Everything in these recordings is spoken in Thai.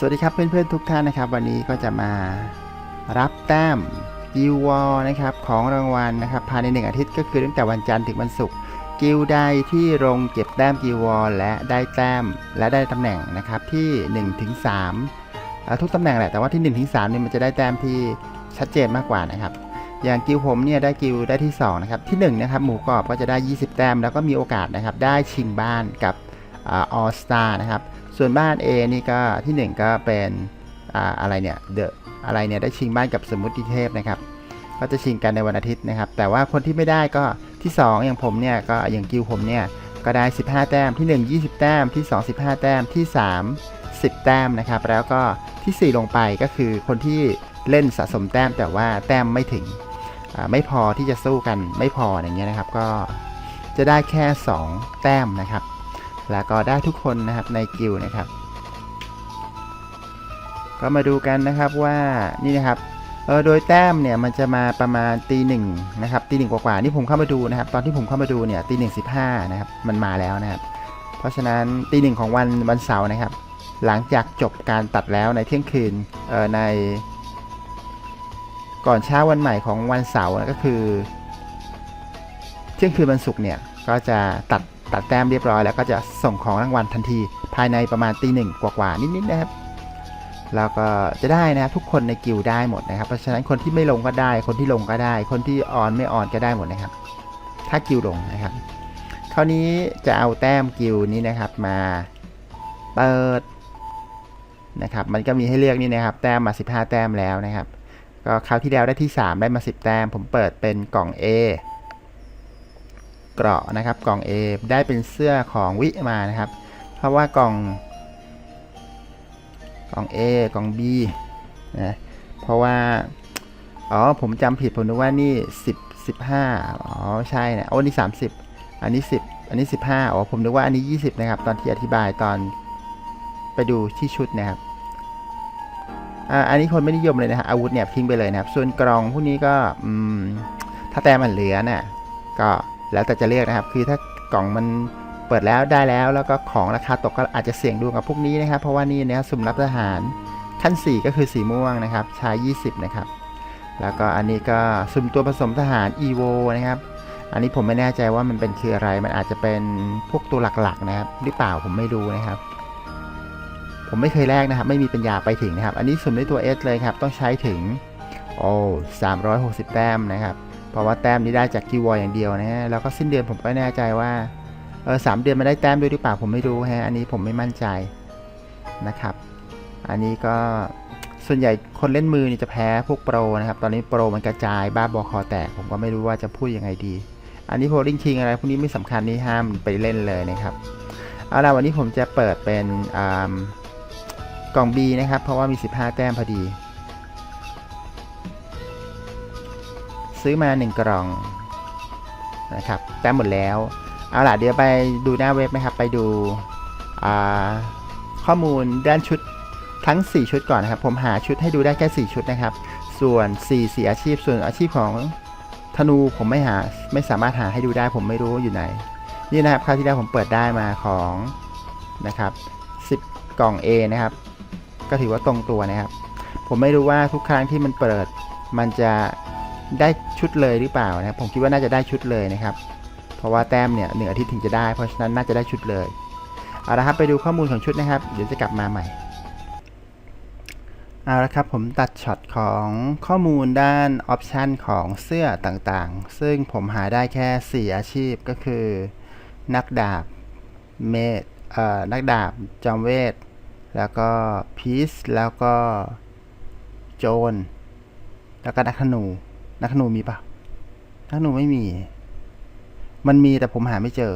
สวัสดีครับเพื่อนๆทุกท่านนะครับวันนี้ก็จะมารับแต้มกิววอลนะครับของรางวัลนะครับภายในหนึ่งอาทิตย์ก็คือตั้งแต่วันจันทร์ถึงวันศุกร์กิลใดที่ลงเก็บแต้มกิววอลและได้แต้มและได้ตำแหน่งนะครับที่1ถึง3อ่าทุกตำแหน่งแหละแต่ว่าที่1ถึง3เนี่ยมันจะได้แต้มที่ชัดเจนมากกว่านะครับอย่างกิลผมเนี่ยได้กิลได้ที่2นะครับที่1นะครับหมูกรอบก็จะได้ 20 แต้มแล้วก็มีโอกาสนะครับได้ชิงบ้านกับออสตานะครับ ส่วนบ้าน A นี่ก็ที่ 1 ก็เป็นออะไรเนี่ยเดอะอะไรเนี่ยได้ชิงบ้านกับสมุติเทพนะครับ ก็จะชิงกันในวันอาทิตย์นะครับ แต่ว่าคนที่ไม่ได้ก็ที่ 2 อย่างผมเนี่ยก็อย่างกิวผมเนี่ยก็ได้ 15 แต้มที่ 1 20 แต้มที่ 2 15 แต้มที่ 3 10 แต้มนะครับ แล้วก็ทีสี่4 ลงไปก็คือคนที่เล่นสะสมแต้มแต่ว่าแต้มไม่ถึงไม่พอที่จะสู้กันไม่พออย่างเงี้ยนะครับ ก็จะได้แค่ 2 แต้มนะครับ แล้วก็ได้ทุกคนนะครับในกิลนะครับ ก็มาดูกันนะครับว่านี่นะครับเออโดยแต้มเนี่ยมันจะมาประมาณตีหนึ่งนะครับตีหนึ่งกว่าๆนี่ผมเข้ามาดูนะครับ ตอนที่ผมเข้ามาดูเนี่ยตีหนึ่งสิบห้านะครับมันมาแล้วนะครับ เพราะฉะนั้นตีหนึ่งของวันวันเสาร์นะครับ หลังจากจบการตัดแล้วในเที่ยงคืนเอ่อใน ก่อนเช้าวันใหม่ของวันเสาร์ก็คือ เที่ยงคืนวันศุกร์เนี่ยก็จะตัด ตัดแต้มเรียบร้อยแล้วก็จะส่งของรางวัลทันทีภายในประมาณตีหนึ่งกว่าๆนิดๆนะครับแล้วก็จะได้นะครับทุกคนในกิลด์ได้หมดนะครับ เพราะฉะนั้นคนที่ไม่ลงก็ได้ คนที่ลงก็ได้ คนที่ออนไม่ออนก็ได้หมดนะครับ ถ้ากิลด์ลงนะครับ คราวนี้จะเอาแต้มกิลด์นี้นะครับมาเปิดนะครับ มันก็มีให้เลือกนี่นะครับ แต้มมา 15 แต้มแล้วนะครับ ก็คราวที่แล้วได้ที่ 3 ได้มา 10 แต้ม ผมเปิดเป็นกล่อง A เกราะนะครับ กล่อง A ได้เป็นเสื้อของวิมานะครับ เพราะว่ากล่อง กล่อง A กล่อง B นะเพราะว่า อ๋อ ผมจำผิดผมนึกว่านี่ 10 15 อ๋อ ใช่นะโอ้นี่ 30 อันนี้ 10 อันนี้ 15 อ๋อ ผมนึกว่าอันนี้ 20 นะครับ ตอนที่อธิบายตอนไปดูที่ชุดนะครับอันนี้คนไม่นิยมเลยนะฮะอาวุธเนี่ยทิ้งไปเลยนะครับ ส่วนกลองพวกนี้ก็ถ้าแต้มมันเหลือน่ะก็ แล้วแต่จะเลือกนะครับ คือถ้ากล่องมันเปิดแล้วได้แล้ว แล้วก็ของราคาตกก็อาจจะเสี่ยงดวงกับพวกนี้นะครับ เพราะว่านี่นะครับสุ่มรับทหารขั้น 4 ก็คือสีม่วงนะครับใช้20 นะครับ แล้วก็อันนี้ก็สุ่มตัวผสมทหาร EVO นะครับ อันนี้ผมไม่แน่ใจว่ามันเป็นคืออะไร มันอาจจะเป็นพวกตัวหลักๆนะครับ หรือเปล่าผมไม่รู้นะครับ ผมไม่เคยแลกนะครับ ไม่มีปัญญาไปถึงนะครับ อันนี้สุ่มด้วยตัว S เลยครับ ต้องใช้ถึงโอ้360 แต้มนะครับ เพราะว่าแต้มนี้ได้จากกิวออย่างเดียวนะฮะแล้วก็สิ้นเดือนผมก็แน่ใจว่าเออสามเดือนมันได้แต้มด้วยหรือเปล่าผมไม่รู้ฮะอันนี้ผมไม่มั่นใจนะครับ อันนี้ก็ส่วนใหญ่คนเล่นมือนี่จะแพ้พวกโปรนะครับ ตอนนี้โปรมันกระจายบ้าบอคอแตกผมก็ไม่รู้ว่าจะพูดยังไงดี อันนี้โพลิงคิงอะไรพวกนี้ไม่สำคัญนี่ห้ามไปเล่นเลยนะครับเอาละวันนี้ผมจะเปิดเป็นอ่ากล่อง B นะครับ เพราะว่ามี 15 แต้มพอดี ซื้อมา 1 กล่องนะครับแต้มหมดแล้ว เอาล่ะเดี๋ยวไปดูหน้าเว็บนะครับ ไปดูข้อมูลด้านชุดทั้ง 4 ชุดก่อนนะครับ ผมหาชุดให้ดูได้แค่ 4 ชุดนะครับ ส่วน4 4อาชีพ ส่วนอาชีพของธนูผมไม่หาไม่สามารถหาให้ดูได้ผมไม่รู้อยู่ไหน นี่นะครับคราวที่แล้วผมเปิดได้มาของนะครับ10 กล่อง A นะครับ ก็ถือว่าตรงตัวนะครับ ผมไม่รู้ว่าทุกครั้งที่มันเปิดมันจะ ได้ชุดเลยหรือเปล่านะผมคิดว่าน่าจะได้ชุดเลยนะครับ เพราะว่าแต้มเนี่ยหนึ่งอาทิตย์ถึงจะได้ เพราะฉะนั้นน่าจะได้ชุดเลยเอาละครับไปดูข้อมูลของชุดนะครับ เดี๋ยวจะกลับมาใหม่เอาละครับผมตัดช็อตของข้อมูลด้านออปชันของเสื้อต่างๆ ซึ่งผมหาได้แค่ 4 อาชีพก็คือ นักดาบเมดเอ่อนักดาบจอมเวท แล้วก็พีซแล้วก็โจรแล้วก็นักธนู นักธนูมีปะนักธนูไม่มี มันมีแต่ผมหาไม่เจอ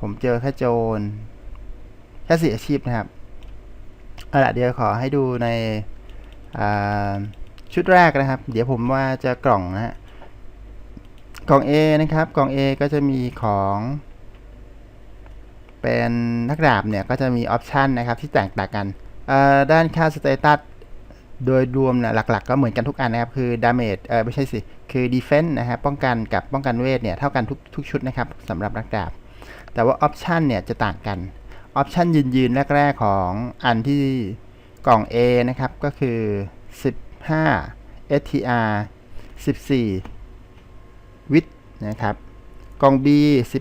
ผมเจอแค่โจร แค่สี่อาชีพนะครับเอาละเดี๋ยวขอให้ดูในชุดแรกนะครับ เดี๋ยวผมว่าจะกล่องนะฮะกล่อง A นะครับ กล่อง A ก็จะมีของเป็นนักดาบเนี่ย ก็จะมีออปชันนะครับที่แตกต่างกันด้านค่าสเตตัส โดยรวมเนี่ยหลักๆ ก็เหมือนกันทุกอันนะครับ คือ damage เออไม่ใช่สิ คือ defense นะครับป้องกันกับป้องกันเวทเนี่ย เท่ากันทุกทุกชุดนะครับสำหรับนักดาบ แต่ว่า option เนี่ยจะต่างกันออปชันยืนยืนๆแรก ๆ ของอันที่กล่อง A นะครับ ก็คือ 15 STR 14วิดนะครับ กล่อง B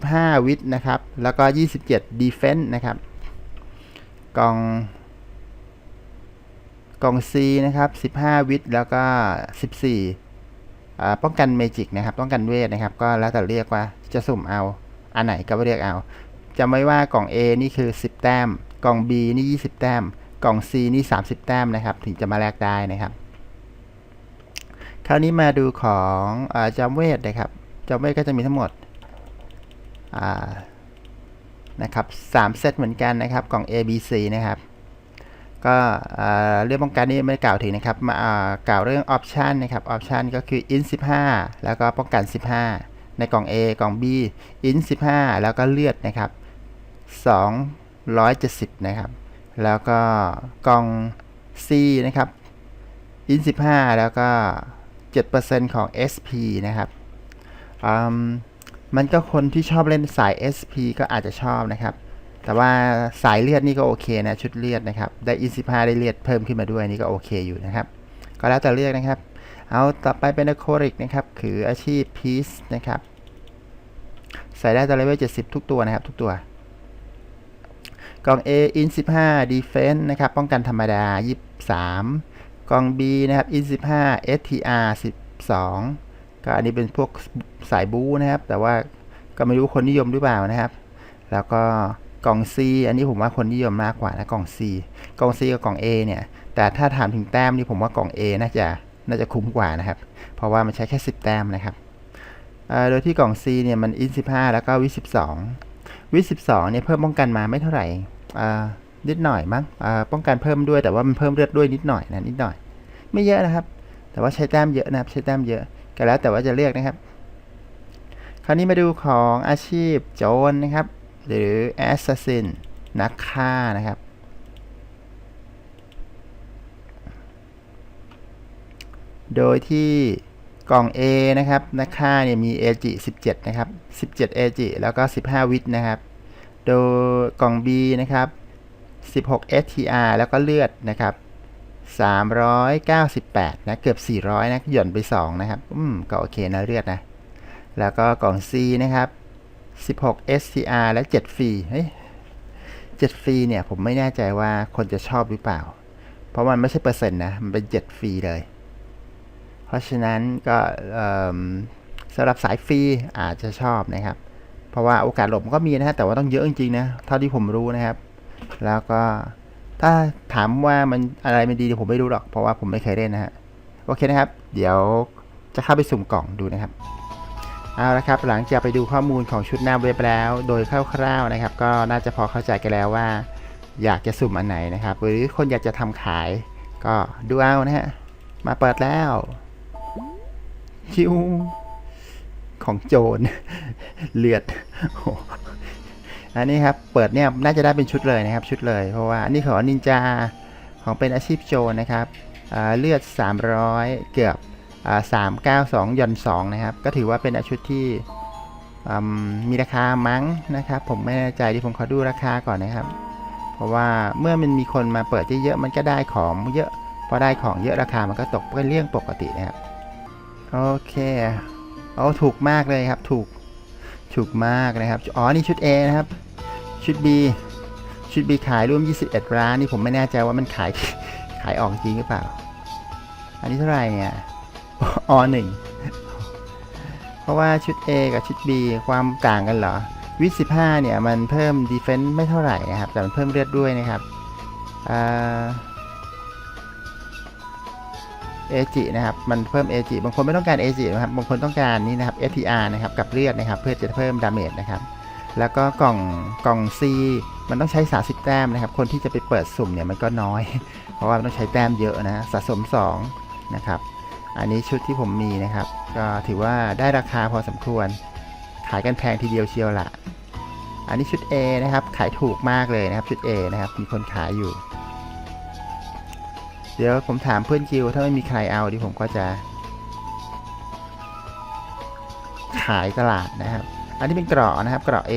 15วิดนะครับ แล้วก็ 27 Defense นะครับ กล่อง กล่อง C นะครับ 15 วิดแล้วก็ 14ป้องกันเมจิกนะครับ ป้องกันเวทนะครับ ก็แล้วแต่เรียกว่าจะสุ่มเอา อันไหนก็เรียกเอาจำไว้ว่ากล่อง A นี่คือ 10 แต้ม กล่อง B นี่ 20 แต้ม กล่อง C นี่ 30 แต้มนะครับ ถึงจะมาแลกได้นะครับ คราวนี้มาดูของอาจำเวทนะครับจำเวทก็จะมีทั้งหมดนะครับ3เซตเหมือนกันนะครับ กล่อง A B C นะครับ ก็เรื่องป้องกันนี่ไม่ได้กล่าวถึงนะครับมาากล่าวเรื่องออปชันนะครับออปชันก็คือ in 15 แล้วก็ป้องกัน 15 ในกล่อง A กล่อง B in 15 แล้วก็เลือดนะครับ 270 นะครับ แล้วก็กล่อง C นะครับ in 15 แล้วก็ 7%ของ SP นะครับมมันก็คนที่ชอบเล่นสาย SP ก็อาจจะชอบนะครับ แต่ว่าสายเลือดนี่ก็โอเคนะชุดเลือดนะครับ ได้ in 15ได้เลือดเพิ่มขึ้นมาด้วยนี่ก็โอเคอยู่นะครับ ก็แล้วแต่เลือกนะครับ เอาต่อไปเป็นอะโคริกนะครับ คืออาชีพพีซนะครับ ใส่ได้ตอนเลเวล70ทุกตัวนะครับทุกตัว กล่อง A in 15 defense นต์นะครับ ป้องกันธรรมดา23กล่อง B นะครับ in 15 STR 12ก็อันนี้เป็นพวกสายบู๊นะครับ แต่ว่าก็ไม่รู้คนนิยมหรือเปล่านะครับ แล้วก็ กล่อง C อันนี้ผมว่าคนนิยมมากกว่านะกล่อง C กล่อง C กับกล่อง A เนี่ย แต่ถ้าถามถึงแต้มนี่ผมว่ากล่อง A น่าจะน่าจะคุ้มกว่านะครับ เพราะว่ามันใช้แค่ 10 แต้มนะครับ โดยที่กล่อง C เนี่ยมัน in 15 แล้วก็วิ12วิ12เนี่ยเพิ่มป้องกันมาไม่เท่าไหร่อ่านิดหน่อยมั้งอ่าป้องกันเพิ่มด้วยแต่ว่ามันเพิ่มเลือดด้วยนิดหน่อยนะนิดหน่อย ไม่เยอะนะครับ แต่ว่าใช้แต้มเยอะนะครับ ใช้แต้มเยอะก็แล้วแต่ว่าจะเลือกนะครับ คราวนี้มาดูของอาชีพโจรนะครับ หรือ assassin นักฆ่านะครับ โดยที่กล่อง A นะครับ นักฆ่าเนี่ยมี AG 17 นะครับ 17 AG แล้วก็ 15 วิทนะครับ โดยกล่อง B นะครับ 16 STR แล้วก็เลือดนะครับ 398 นะ เกือบ 400 นะ หย่อนไป 2 นะครับ อืม ก็โอเคนะเลือดนะ แล้วก็กล่อง C นะครับ 16 STR และ7ฟรีเฮ้ย7ฟรีเนี่ยผมไม่แน่ใจว่าคนจะชอบหรือเปล่า เพราะมันไม่ใช่เปอร์เซ็นต์นะ มันเป็น7ฟรีเลย เพราะฉะนั้นก็สำหรับสายฟรีอาจจะชอบนะครับ เพราะว่าโอกาสหลบมันก็มีนะฮะ แต่ว่าต้องเยอะจริงๆนะ เท่าที่ผมรู้นะครับ แล้วก็ถ้าถามว่ามันอะไรไม่ดีเดี๋ยวผมไม่รู้หรอก เพราะว่าผมไม่เคยเล่นนะฮะ โอเคนะครับ เดี๋ยวจะเข้าไปสุ่มกล่องดูนะครับ เอาละครับหลังจากไปดูข้อมูลของชุดหน้าเว็บแล้ว โดยคร่าวๆนะครับ ก็น่าจะพอเข้าใจกันแล้วว่า อยากจะสุ่มอันไหนนะครับ หรือคนอยากจะทำขาย ก็ดูเอานะฮะมาเปิดแล้วชิวของโจรเลือดอันนี้ครับเปิดเนี่ยน่าจะได้เป็นชุดเลยนะครับ ชุดเลยเพราะว่าอันนี้ของนินจาของเป็นอาชีพโจรนะครับเลือด 300 เกือบ อ่า392ย่อน2นะครับ ก็ถือว่าเป็นอาชุดที่มีราคามั้งนะครับ ผมไม่แน่ใจที่ผมขอดูราคาก่อนนะครับ เพราะว่าเมื่อมันมีคนมาเปิดเยอะๆมันก็ได้ของเยอะพอได้ของเยอะราคามันก็ตกเป็นเรื่องปกตินะครับโอเคเอาถูกมากเลยครับ ถูกถูกมากนะครับอ๋อนี่ชุด A นะครับ ชุด B ชุด B ขายร่วม 21 ร้านนี่ผมไม่แน่ใจว่ามันขายขายออกจริงหรือเปล่า อันนี้เท่าไหร่เนี่ย อหนึ่งเพราะว่าชุด A กับชุด B ความต่างกันเหรอ วิสิบห้าเนี่ยมันเพิ่มดีเฟนซ์ไม่เท่าไหร่นะครับ แต่มันเพิ่มเลือดด้วยนะครับเอจินะครับมันเพิ่มเอจิบางคนไม่ต้องการเอจินะครับบางคนต้องการนี่นะครับ STR นะครับกับเลือดนะครับ เพื่อจะเพิ่มดาเมจนะครับ แล้วก็กล่องกล่อง C มันต้องใช้ 30 แต้มนะครับ คนที่จะไปเปิดสุ่มเนี่ยมันก็น้อย เพราะว่ามันต้องใช้แต้มเยอะนะสะสม 2 นะครับ อันนี้ชุดที่ผมมีนะครับ ก็ถือว่าได้ราคาพอสมควร ขายกันแพงทีเดียวเชียวละอันนี้ชุด A นะครับ ขายถูกมากเลยนะครับชุด A นะครับ มีคนขายอยู่ เดี๋ยวผมถามเพื่อนกิวถ้าไม่มีใครเอาดิผมก็จะ ขายตลาดนะครับ อันนี้เป็นเกราะนะครับ เกราะ A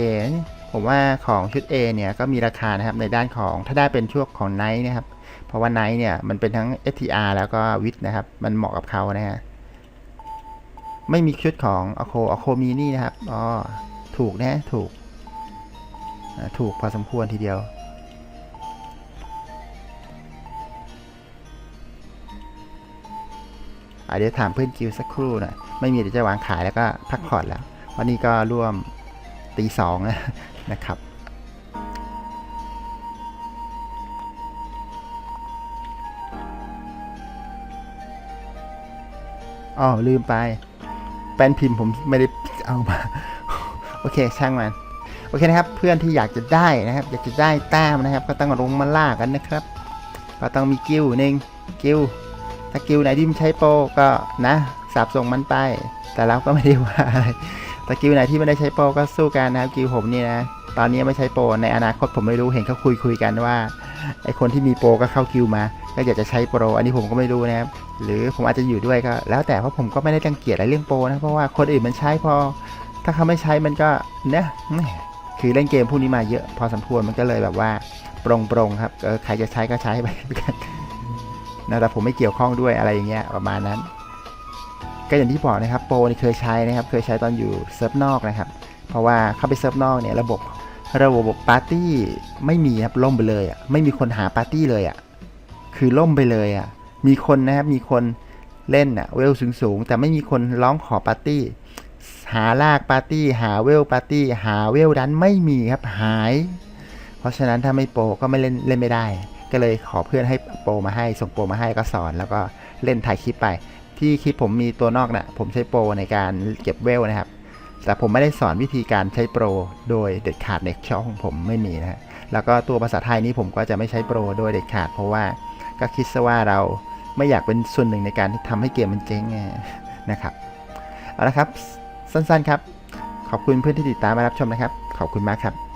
ผมว่าของชุด A เนี่ยก็มีราคานะครับในด้านของถ้าได้เป็นช่วงของไนท์นะครับ เพราะว่าไนท์เนี่ยมันเป็นทั้ง STR แล้วก็วิดนะครับ มันเหมาะกับเขานะฮะ ไม่มีชุดของอโคอโคมีนี่นะครับ อ๋อ ถูกนะถูก ถูกพอสมควรทีเดียวเดี๋ยวถามเพื่อนกิวสักครู่นะไม่มีเดี๋ยวจะวางขายแล้วก็พักผ่อนแล้ว วันนี้ก็ร่วมตีสองนะครับ อ๋อลืมไป แป้นพิมพ์ผมไม่ได้เอามา โอเคช่างมันโอเคนะครับ เพื่อนที่อยากจะได้นะครับ อยากจะได้แต้มนะครับ ก็ต้องลงมาล่ากันนะครับ ก็ต้องมีกิวหนึ่งกิวถ้ากิลไหนที่มันใช้โปรก็นะสับส่งมันไป แต่เราก็ไม่ได้ว่าอะไรแต่กิลไหนที่ไม่ได้ใช้โปรก็สู้กันนะครับกิลผมนี่นะตอนนี้ไม่ใช้โปรในอนาคตผมไม่รู้เห็นเขาคุยคุยกันว่าไอคนที่มีโปรก็เข้ากิลมา ก็อยากจะใช้โปร อันนี้ผมก็ไม่รู้นะครับ หรือผมอาจจะอยู่ด้วยก็ แล้วแต่เพราะผมก็ไม่ได้รังเกียจอะไรเรื่องโปรนะเพราะว่าคนอื่นมันใช้พอ ถ้าเขาไม่ใช้มันก็เนี่ยคือเล่นเกมพวกนี้มาเยอะพอสมควรมันก็เลยแบบว่าปรงปรงๆครับใครจะใช้ก็ใช้ไปนะแต่ผมไม่เกี่ยวข้องด้วยอะไรอย่างเงี้ยประมาณนั้น ก็อย่างที่บอกนะครับโปรนี่เคยใช้นะครับ เคยใช้ตอนอยู่เซิร์ฟนอกนะครับ เพราะว่าเข้าไปเซิร์ฟนอกเนี่ยระบบระบบปาร์ตี้ไม่มีครับล่มไปเลยอะไม่มีคนหาปาร์ตี้เลยอะคือล่มไปเลยอะ มีคนนะครับ มีคนเล่นอะเวลสูงสูงแต่ไม่มีคนร้องขอปาร์ตี้ หาลากปาร์ตี้ หาเวลปาร์ตี้ หาเวลดันไม่มีครับหาย เพราะฉะนั้นถ้าไม่โปรก็ไม่เล่นเล่นไม่ได้ ก็เลยขอเพื่อนให้โปรมาให้ ส่งโปรมาให้ก็สอนแล้วก็เล่นถ่ายคลิปไป ที่คลิปผมมีตัวนอกนะ่ะผมใช้โปรในการเก็บเวลนะครับ แต่ผมไม่ได้สอนวิธีการใช้โปรโดยเด็ดขาดในช่องของผมไม่มีนะแล้วก็ตัวภาษาไทยนี้ผมก็จะไม่ใช้โปรโดยเด็ดขาด เพราะว่าก็คิดซะว่าเรา ไม่อยากเป็นส่วนหนึ่งในการที่ทำให้เกมมันเจ๊งไงนะครับเอาละครับสั้นๆครับ ขอบคุณเพื่อนที่ติดตามมารับชมนะครับ ขอบคุณมากครับ